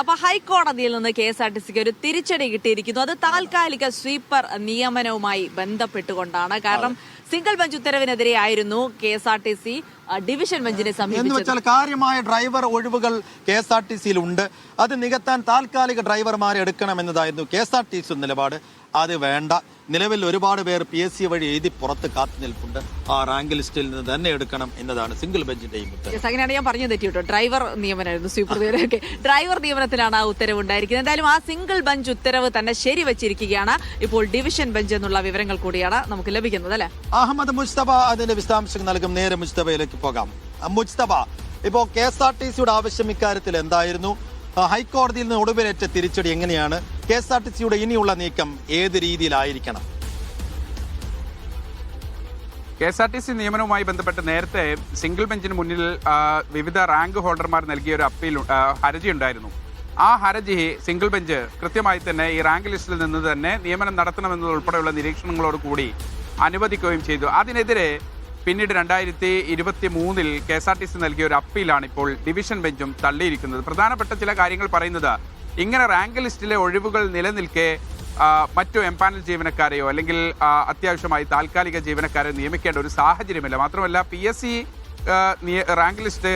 അപ്പൊ ഹൈക്കോടതിയിൽ നിന്ന് കെ എസ് ആർ ടി സിക്ക് ഒരു തിരിച്ചടി കിട്ടിയിരിക്കുന്നു. അത് താൽക്കാലിക സ്വീപ്പർ നിയമനവുമായി ബന്ധപ്പെട്ടുകൊണ്ടാണ്. കാരണം സിംഗിൾ ബെഞ്ച് ഉത്തരവിനെതിരെ ആയിരുന്നു K S R T C division ബെഞ്ചിനെ എന്ന് വെച്ചാൽ കാര്യമായ ഡ്രൈവർ ഒഴിവുകൾ കെ എസ് ആർ ടി സിയിൽ ഉണ്ട് അത് നികത്താൻ താൽക്കാലിക ഡ്രൈവർമാരെ എടുക്കണമെന്നതായിരുന്നു K S R T C നിലപാട്. അത് വേണ്ട. നിലവിൽ ഒരുപാട് പേർ പി എസ് സി വഴി എഴുതി പുറത്ത് കാത്തു നിൽപ്പുണ്ട്. ആ റാങ്ക് ലിസ്റ്റിൽ നിന്ന് തന്നെ എടുക്കണം എന്നതാണ് സിംഗിൾ ബെഞ്ചിന്റെയും Yes, അങ്ങനെയാണ് ഞാൻ പറഞ്ഞു തെറ്റി കേട്ടോ ഡ്രൈവർ നിയമനമായിരുന്നു സൂപ്പർ നിയമനമൊക്കെ ഡ്രൈവർ നിയമനത്തിലാണ് ആ ഉത്തരവ് ഉണ്ടായിരിക്കുന്നത്. എന്തായാലും ആ സിംഗിൾ ബെഞ്ച് ഉത്തരവ് തന്നെ ശരി വെച്ചിരിക്കുകയാണ് ഇപ്പോൾ ഡിവിഷൻ ബെഞ്ച് എന്നുള്ള വിവരങ്ങൾ കൂടിയാണ് നമുക്ക് ലഭിക്കുന്നത് അല്ലെ? അഹമ്മദ് മുസ്തഫ അതിന്റെ വിശദാംശങ്ങൾ നൽകും. നേരെ മുസ്തഫയിലേക്ക് പോകാം. മുസ്തഫ ഇപ്പോ കെ എസ് ആർ ടി സിയുടെ ആവശ്യം ഇക്കാര്യത്തിൽ എന്തായിരുന്നു? ഹൈക്കോടതിയിൽ നിന്ന് ഒടുവിലേറ്റ തിരിച്ചടി എങ്ങനെയാണ്? കെ എസ് ആർ ടി സിയുടെ ഇനിയുള്ള നീക്കം ഏത് രീതിയിലായിരിക്കണം? K S R T C നിയമനവുമായി ബന്ധപ്പെട്ട് നേരത്തെ സിംഗിൾ ബെഞ്ചിന് മുന്നിൽ വിവിധ റാങ്ക് ഹോൾഡർമാർ നൽകിയ ഒരു അപ്പീൽ ഹർജി ഉണ്ടായിരുന്നു. ആ ഹർജി സിംഗിൾ ബെഞ്ച് കൃത്യമായി തന്നെ ഈ റാങ്ക് ലിസ്റ്റിൽ നിന്ന് തന്നെ നിയമനം നടത്തണമെന്നതുൾപ്പെടെയുള്ള നിരീക്ഷണങ്ങളോട് കൂടി അനുവദിക്കുകയും ചെയ്തു. അതിനെതിരെ പിന്നീട് രണ്ടായിരത്തി ഇരുപത്തി മൂന്നിൽ K S R T C നൽകിയ ഒരു അപ്പീലാണ് ഇപ്പോൾ ഡിവിഷൻ ബെഞ്ചും തള്ളിയിരിക്കുന്നത്. പ്രധാനപ്പെട്ട ചില കാര്യങ്ങൾ പറയുന്നത് ഇങ്ങനെ റാങ്ക് ലിസ്റ്റിലെ ഒഴിവുകൾ നിലനിൽക്കെ മറ്റു എംപാനൽ ജീവനക്കാരെയോ അല്ലെങ്കിൽ അത്യാവശ്യമായി താൽക്കാലിക ജീവനക്കാരെ നിയമിക്കേണ്ട ഒരു സാഹചര്യമില്ല. മാത്രമല്ല P S C rank list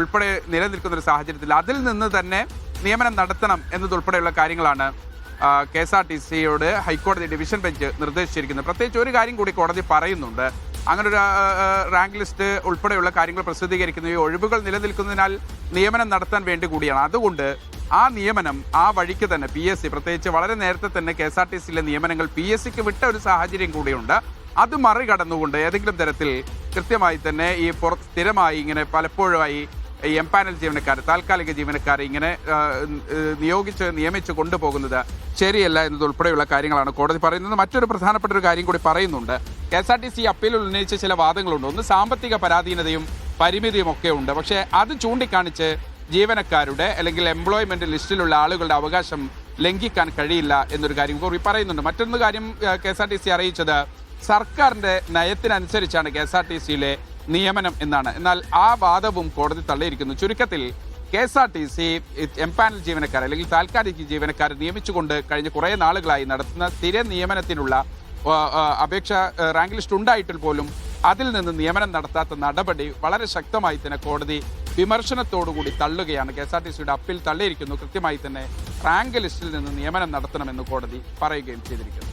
ഉൾപ്പെടെ നിലനിൽക്കുന്ന ഒരു സാഹചര്യത്തിൽ അതിൽ നിന്ന് തന്നെ നിയമനം നടത്തണം എന്നതുൾപ്പെടെയുള്ള കാര്യങ്ങളാണ് കെ എസ് ആർ ടി സിയോട് ഹൈക്കോടതി ഡിവിഷൻ ബെഞ്ച് നിർദ്ദേശിച്ചിരിക്കുന്നത് പ്രത്യേകിച്ച് ഒരു കാര്യം കൂടി കോടതി പറയുന്നുണ്ട്. അങ്ങനെ ഒരു റാങ്ക് ലിസ്റ്റ് ഉൾപ്പെടെയുള്ള കാര്യങ്ങൾ ഈ ഒഴിവുകൾ നിലനിൽക്കുന്നതിനാൽ നിയമനം നടത്താൻ വേണ്ടി കൂടിയാണ്. അതുകൊണ്ട് ആ നിയമനം ആ വഴിക്ക് തന്നെ പി എസ് സി പ്രത്യേകിച്ച് വളരെ നേരത്തെ തന്നെ കെ എസ് ആർ ടി സിയിലെ നിയമനങ്ങൾ പി എസ് സിക്ക് വിട്ട ഒരു സാഹചര്യം കൂടിയുണ്ട്. അത് മറികടന്നുകൊണ്ട് ഏതെങ്കിലും തരത്തിൽ കൃത്യമായി തന്നെ ഈ പുറ സ്ഥിരമായി ഇങ്ങനെ പലപ്പോഴുമായി ഈ എംപാനൽ ജീവനക്കാർ താൽക്കാലിക ജീവനക്കാരെ ഇങ്ങനെ നിയോഗിച്ച് നിയമിച്ച് കൊണ്ടുപോകുന്നത് ശരിയല്ല എന്നതുൾപ്പെടെയുള്ള കാര്യങ്ങളാണ് കോടതി പറയുന്നത്. മറ്റൊരു പ്രധാനപ്പെട്ട ഒരു കാര്യം കൂടി പറയുന്നുണ്ട്. K S R T C അപ്പീലിൽ ഉന്നയിച്ച ചില വാദങ്ങളുണ്ട്. ഒന്ന് സാമ്പത്തിക പരാധീനതയും പരിമിതിയും ഒക്കെ ഉണ്ട്. പക്ഷേ അത് ചൂണ്ടിക്കാണിച്ച് ജീവനക്കാരുടെ അല്ലെങ്കിൽ എംപ്ലോയ്മെന്റ് ലിസ്റ്റിലുള്ള ആളുകളുടെ അവകാശം ലംഘിക്കാൻ കഴിയില്ല എന്നൊരു കാര്യം കൂടി പറയുന്നുണ്ട്. മറ്റൊന്ന് കാര്യം K S R T C അറിയിച്ചത് സർക്കാരിന്റെ നയത്തിനനുസരിച്ചാണ് കെ എസ് ആർ ടി സിയിലെ നിയമനം എന്നാണ്. എന്നാൽ ആ വാദവും കോടതി തള്ളിയിരിക്കുന്നു. ചുരുക്കത്തിൽ K S R T C empanel ജീവനക്കാർ അല്ലെങ്കിൽ താൽക്കാലിക ജീവനക്കാരെ നിയമിച്ചുകൊണ്ട് കഴിഞ്ഞ കുറേ നാളുകളായി നടത്തുന്ന സ്ഥിര നിയമനത്തിനുള്ള അപേക്ഷ റാങ്ക് ലിസ്റ്റ് ഉണ്ടായിട്ടിൽ പോലും അതിൽ നിന്ന് നിയമനം നടത്താത്ത നടപടി വളരെ ശക്തമായി തന്നെ കോടതി വിമർശനത്തോടുകൂടി തള്ളുകയാണ്. കെ എസ് ആർ ടി സിയുടെ അപ്പീൽ തള്ളിയിരിക്കുന്നു. കൃത്യമായി തന്നെ റാങ്ക് ലിസ്റ്റിൽ നിന്ന് നിയമനം നടത്തണമെന്ന് കോടതി പറയുകയും ചെയ്തിരിക്കുന്നു.